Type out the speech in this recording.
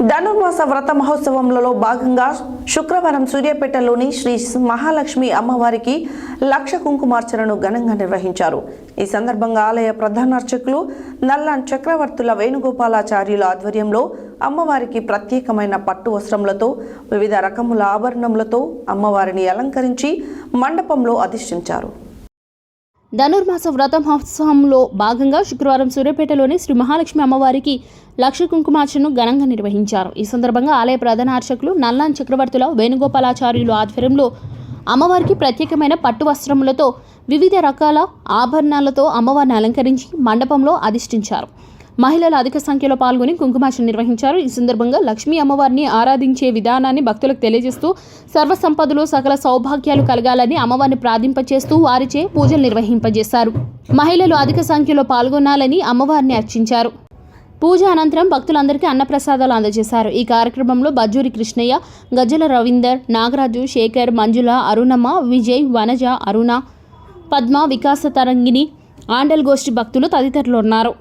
ధనుర్మాస వ్రత మహోత్సవంలో భాగంగా శుక్రవారం సూర్యాపేటలోని శ్రీ మహాలక్ష్మి అమ్మవారికి లక్ష కుంకుమార్చనను ఘనంగా నిర్వహించారు. ఈ సందర్భంగా ఆలయ ప్రధాన అర్చకులు నల్లాన్ చక్రవర్తుల వేణుగోపాలాచార్యుల ఆధ్వర్యంలో అమ్మవారికి ప్రత్యేకమైన పట్టు వస్త్రములతో వివిధ రకముల ఆభరణములతో అమ్మవారిని అలంకరించి మండపంలో అధిష్ఠించారు. ధనుర్మాస వ్రత మహోత్సవంలో భాగంగా శుక్రవారం సూర్యాపేటలోని శ్రీ మహాలక్ష్మి అమ్మవారికి లక్ష కుంకుమార్చనను ఘనంగా నిర్వహించారు. ఈ సందర్భంగా ఆలయ ప్రధాన అర్చకులు నల్లాన్ చక్రవర్తుల వేణుగోపాలాచార్యులు ఆధ్వర్యంలో అమ్మవారికి ప్రత్యేకమైన పట్టు వస్త్రములతో వివిధ రకాల ఆభరణాలతో అమ్మవారిని అలంకరించి మండపంలో అధిష్ఠించారు. మహిళలు అధిక సంఖ్యలో పాల్గొని కుంకుమార్చన నిర్వహించారు. ఈ సందర్భంగా లక్ష్మీ అమ్మవారిని ఆరాధించే విధానాన్ని భక్తులకు తెలియజేస్తూ సర్వ సంపదలు సకల సౌభాగ్యాలు కలగాలని అమ్మవారిని ప్రార్థింపచేస్తూ వారిచే పూజలు నిర్వహింపజేశారు. మహిళలు అధిక సంఖ్యలో పాల్గొనాలని అమ్మవారిని అర్చించారు. పూజ అనంతరం భక్తులందరికీ అన్నప్రసాదాలు అందజేశారు. ఈ కార్యక్రమంలో బజ్జూరి కృష్ణయ్య గజ్జల రవీందర్ నాగరాజు శేఖర్ మంజుల అరుణమ్మ విజయ్ వనజ అరుణ పద్మ వికాస తరంగిణి ఆండల్ గోష్ఠి భక్తులు తదితరులు ఉన్నారు.